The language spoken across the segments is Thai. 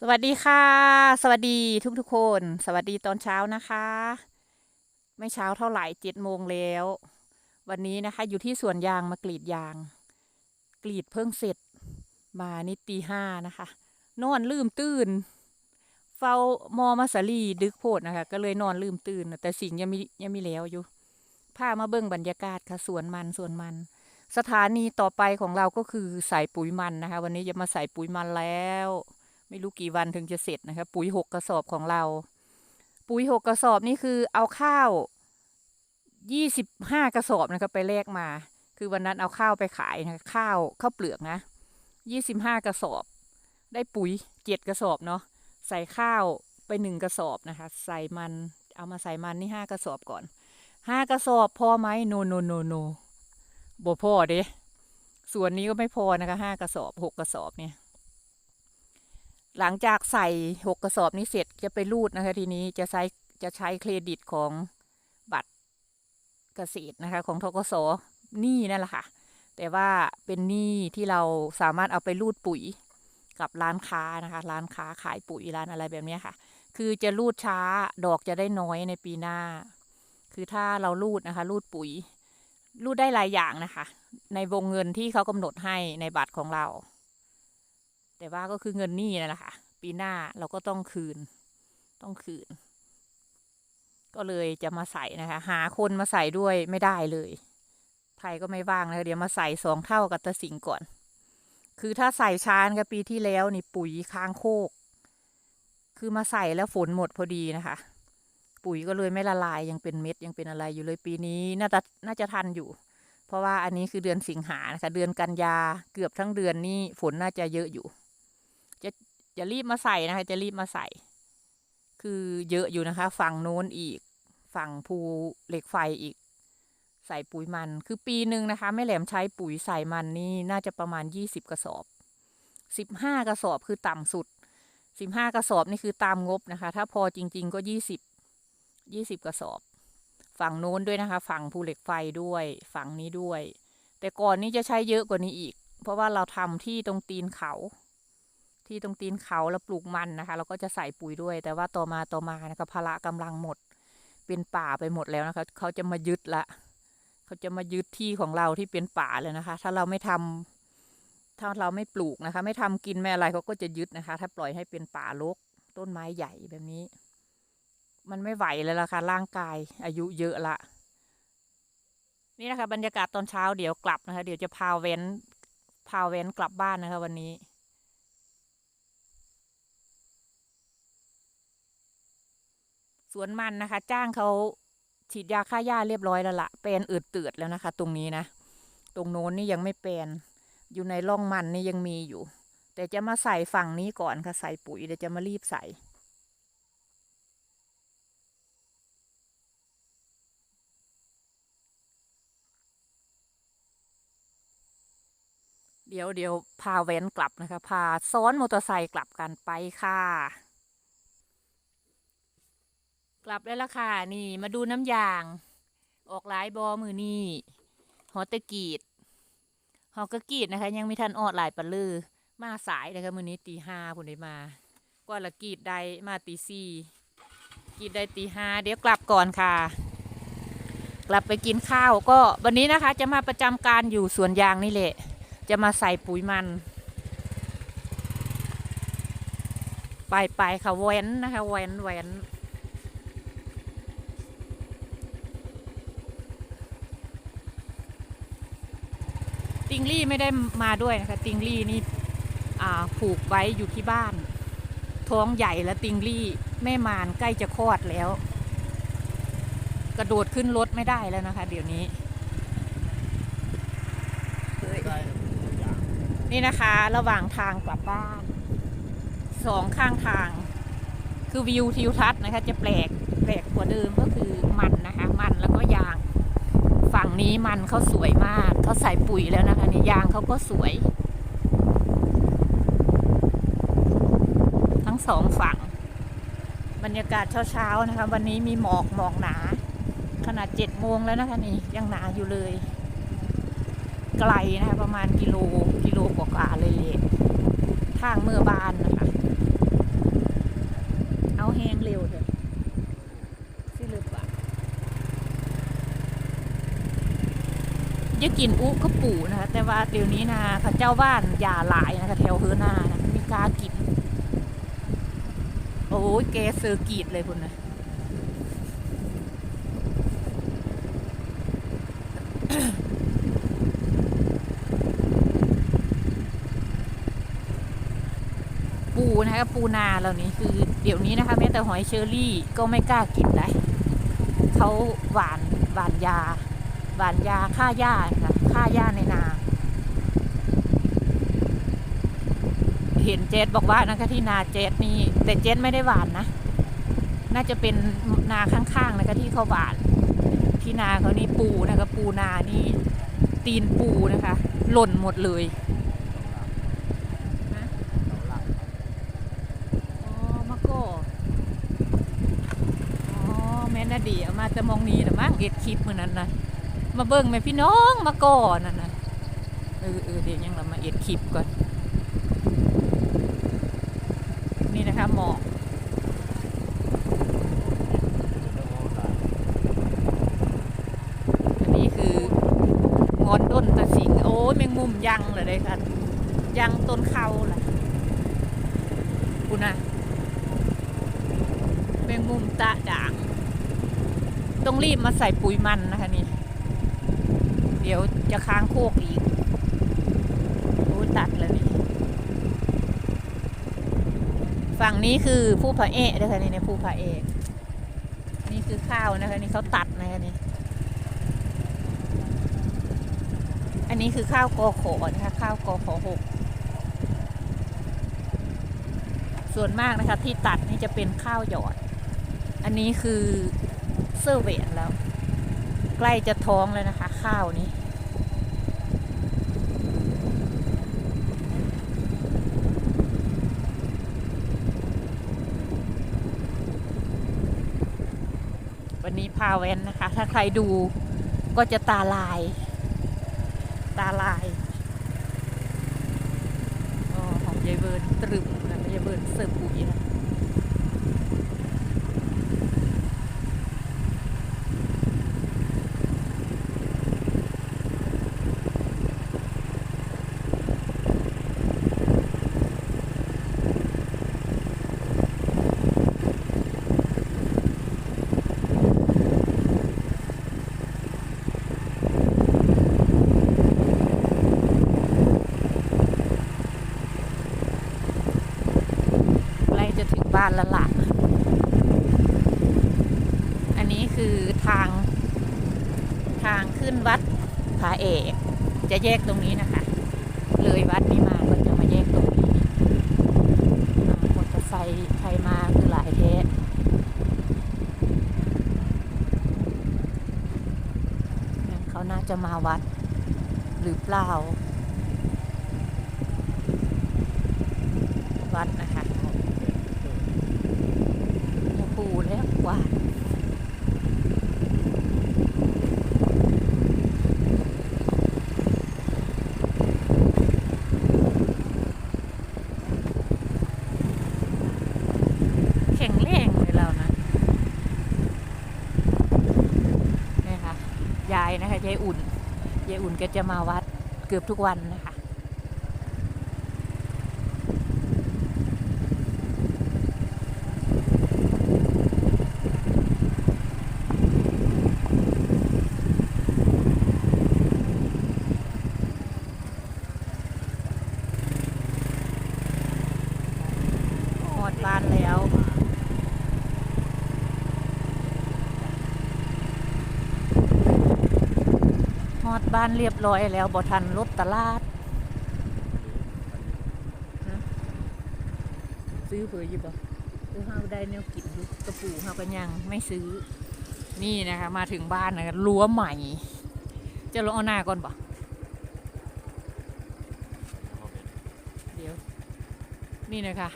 สวัสดีค่ะ สวัสดีทุกทุกคน สวัสดีตอนเช้านะคะ ไม่เช้าเท่าไหร่เจ็ดโมงแล้ว วันนี้นะคะ อยู่ที่สวนยางมากรีดยาง กรีดเพิ่งเสร็จ มานี่ตีห้านะคะ นอนลืมตื่น เฝ้ามอมาสาลีดึกโพดนะคะ ก็เลยนอนลืมตื่น แต่สิ่งยังมียังมีแล้วอยู่พามาเบิ่งบรรยากาศค่ะสวนมันสวนมัน สถานีต่อไปของเราก็คือใส่ปุ๋ยมันนะคะ วันนี้จะมาใส่ปุ๋ยมันแล้ว ไม่รู้กี่วันถึงจะเสร็จนะคะปุ๋ยหกกระสอบของเรา ปุ๋ยหกกระสอบนี่คือเอาข้าวยี่สิบห้ากระสอบนะคะไปแลกมา คือวันนั้นเอาข้าวไปขายนะคะข้าวข้าวเปลือกนะยี่สิบห้ากระสอบ ได้ปุ๋ยเจ็ดกระสอบเนาะใส่ข้าวไปหนึ่งกระสอบนะคะ ใส่มันเอามาใส่มันนี่ห้ากระสอบก่อนห้ากระสอบพอไหมโนโนโนโนบ่พอเด้ส่วนนี้ก็ไม่พอนะคะห้ากระสอบหกกระสอบเนี่ย หลังจากใส่หกกระสอบนี้เสร็จจะไปรูดนะคะ ทีนี้จะใช้จะใช้เครดิตของบัตรเกษตรนะคะ ของทกสหนี้นั่นแหละค่ะ แต่ว่าเป็นหนี้ที่เราสามารถเอาไปรูดปุ๋ยกับร้านค้านะคะ ร้านค้าขายปุ๋ยร้านอะไรแบบนี้ค่ะ คือจะรูดช้าดอกจะได้น้อยในปีหน้า คือถ้าเรารูดนะคะ รูดปุ๋ย รูดได้หลายอย่างนะคะ ในวงเงินที่เขากำหนดให้ในบัตรของเรา แต่ว่าก็คือเงินหนี้นั่นแหละค่ะ ปีหน้าเราก็ต้องคืน ต้องคืน ก็เลยจะมาใส่นะคะ หาคนมาใส่ด้วยไม่ได้เลย ไทยก็ไม่ว่างนะคะเดี๋ยวมาใส่สองเท่ากับตะสิงก่อน คือถ้าใส่ช้านกับปีที่แล้วนี่ปุ๋ยค้างโคก คือมาใส่แล้วฝนหมดพอดีนะคะ ปุ๋ยก็เลยไม่ละลายยังเป็นเม็ดยังเป็นอะไรอยู่เลยปีนี้น่าจะน่าจะทันอยู่เพราะว่าอันนี้คือเดือนสิงหานะคะ เดือนกันยาเกือบทั้งเดือนนี่ฝนน่าจะเยอะอยู่ จะรีบมาใส่นะคะ จะรีบมาใส่ คือเยอะอยู่นะคะ ฝั่งโน้นอีก ฝั่งภูเหล็กไฟอีก ใส่ปุ๋ยมัน คือปีหนึ่งนะคะแม่แหลมใช้ปุ๋ยใส่มันนี่น่าจะประมาณยี่สิบกระสอบสิบห้ากระสอบคือต่ำสุดสิบห้ากระสอบนี่คือตามงบนะคะ ถ้าพอจริง ๆ ก็ยี่สิบยี่สิบกระสอบ ฝั่งโน้นด้วยนะคะ ฝั่งภูเหล็กไฟด้วย ฝั่งนี้ด้วย แต่ก่อนนี้จะใช้เยอะกว่านี้อีก เพราะว่าเราทำที่ตรงตีนเขา ที่ตรงตีนเขาแล้วปลูกมันนะคะ เราก็จะใส่ปุ๋ยด้วย แต่ว่าต่อมาต่อมานะคะพละกำลังหมด เป็นป่าไปหมดแล้วนะคะ เขาจะมายึดละ เขาจะมายึดที่ของเราที่เป็นป่าเลยนะคะ ถ้าเราไม่ทำถ้าเราไม่ปลูกนะคะ ไม่ทำกินไม่อะไรเขาก็จะยึดนะคะ ถ้าปล่อยให้เป็นป่ารกต้นไม้ใหญ่แบบนี้ มันไม่ไหวแล้วล่ะค่ะร่างกายอายุเยอะละนี่นะคะบรรยากาศตอนเช้าเดี๋ยวกลับนะคะ เดี๋ยวจะพาเว้นพาเว้นกลับบ้านนะคะ วันนี้ สวนมันนะคะ จ้างเขาฉีดยาฆ่าหญ้าเรียบร้อยแล้วละแปลนอืดเตือดแล้วนะคะ ตรงนี้นะ ตรงโน้นนี่ยังไม่แปลนอยู่ในร่องมันนี่ยังมีอยู่ แต่จะมาใส่ฝั่งนี้ก่อนค่ะใส่ปุ๋ยเดี๋ยวจะมารีบใส่เดี๋ยวเดี๋ยวพาแว้นกลับนะคะ พาซ้อนมอเตอร์ไซค์กลับกันไปค่ะ กลับได้แล้วค่ะ นี่มาดูน้ำยาง ออกหลายบอมือนี่หอตะกีดหอกระกีดนะคะ ยังมีทันออดหลายปะลือ มาสายนะคะมือนี้ตีห้าผุนได้มาก็ละกีดได้มาตีสี่กีดได้ตีห้าเดี๋ยวกลับก่อนค่ะ กลับไปกินข้าวก็วันนี้นะคะ จะมาประจำการอยู่สวนยางนี่แหละ จะมาใส่ปุ๋ยมันไปไปค่ะแว้นนะคะแว้นแว้น ติงลี่ไม่ได้มาด้วยนะคะ ติงลี่นี่ผูกไว้อยู่ที่บ้าน ท้องใหญ่แล้วติงลี่แม่มานใกล้จะคลอดแล้ว กระโดดขึ้นรถไม่ได้แล้วนะคะ เดี๋ยวนี้ นี่นะคะระหว่างทางกลับบ้านสองข้างทาง คือวิวทิวทัศน์นะคะ จะแปลกแปลกกว่าเดิมก็คือมันนะคะ มันแล้วก็ยาง นี้มันเขาสวยมากเขาใส่ปุ๋ยแล้วนะคะนี่ยางเขาก็สวย ทั้งสองฝั่ง บรรยากาศเช้าๆนะคะ วันนี้มีหมอกหมอกหนา ขนาดเจ็ดโมงแล้วนะคะนี่ยังหนาอยู่เลย ไกลนะคะประมาณกิโลกิโลกว่าๆเลยเลยทางเมื่อบานนะ จะกินอุก็ปูนะคะ แต่ว่าเดี๋ยวนี้นะเขาเจ้าบ้านยาหลายนะคะแถวเฮอนานะไมีกล้ากิน โอ้ยแกเซอร์กีดเลยคุณนะปูนะคะปูนาเหล่านี้คือ เดี๋ยวนี้นะคะแม้แต่หอยเชอรี่ก็ไม่กล้ากินได้เขาหวานหวานยา หวานยาฆ่าหญ้าค่ะฆ่าหญ้าในนา เห็นเจสบอกว่านะคะที่นาเจสนี่แต่เจสไม่ได้หวานนะ น่าจะเป็นนาข้างๆนะคะที่เขาหวาน ที่นาเขานี่ปูนะคะปูนานี่ตีนปูนะคะ หล่นหมดเลยอ๋อมะโก้อ๋อแม่นาดีมาจะมองนี้นะมั้งเอ็ดคลิปเมือนั้นนะ มาเบิ่งแม่พี่น้องมาก่อนนั่นนะเออเออเดี๋ยวยังเรามาเอ็ดคลิปก่อน นี่นะคะหมอกอันนี้คืองอนต้นตะสิงโอ้ยแมงมุมยังเลยเลยค่ะยังต้นเขาแหละคุณนะแมงมุมตะด่างต้องรีบมาใส่ปุ๋ยมันนะคะนี่ เดี๋ยวจะค้างโคกอีกโอ้ตัดแล้วนี่ฝั่งนี้คือผู้ผาเอะนะคะนี่เนี่ยผู้ผาเอก นี่คือข้าวนะคะนี่เขาตัดนะคะนี่ อันนี้คือข้าวกอขอนะคะข้าวกอขอหกส่วนมากนะคะที่ตัดนี่จะเป็นข้าวหยอด อันนี้คือเซอร์เวทแล้ว ใกล้จะท้องแล้วนะคะ ข้าวนี้ วันนี้พาแวนนะคะ ถ้าใครดูก็จะตาลาย ตาลายอ๋อของยายเบิร์นตรึมนะยายเบิร์นเสิร์ฟปุ๋ยนะใกล้จะถึงบ้านล้วล่ะอันนี้คือทาง ทางขึ้นวัดผาเอก จะแยกตรงนี้นะคะ เลยวัดนี้มาก็จะมาแยกตรงนี้มอเตอร์ไซค์ใครมาคือหลายแท้งั้นเขาน่าจะมาวัดหรือเปล่าวัดนะคะอย่าปูแล้วกว่าดแข็งแรงเลยเรานะนี่ค่ะ ยาย นะคะยายอุ่นยายอุ่นก็จะมาวัดเกือบทุกวันนะคะ หมดบ้านแล้ว หอดบ้านเรียบร้อยแล้วบ่ทันรถตลาดฮะซื้อเผื่ออยู่บ่ซื้อห้าได้แนวกินอยู่กระปูห้ากันยังไม่ซื้อ นี่นะคะ มาถึงบ้านนะคะรั้วใหม่ จะลงเอาหน้าก่อนบ่เดี๋ยว นี่นะคะ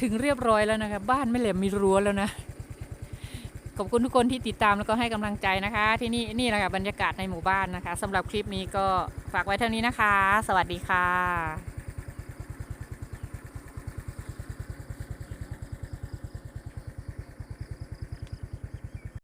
ถึงเรียบร้อยแล้วนะคะ บ้านไม่เหลมมีรั้วแล้วนะ ขอบคุณทุกคนที่ติดตามแล้วก็ให้กำลังใจนะคะ ที่นี่นี่แหละค่ะบรรยากาศในหมู่บ้านนะคะสำหรับคลิปนี้ก็ฝากไว้เท่านี้นะคะ สวัสดีค่ะ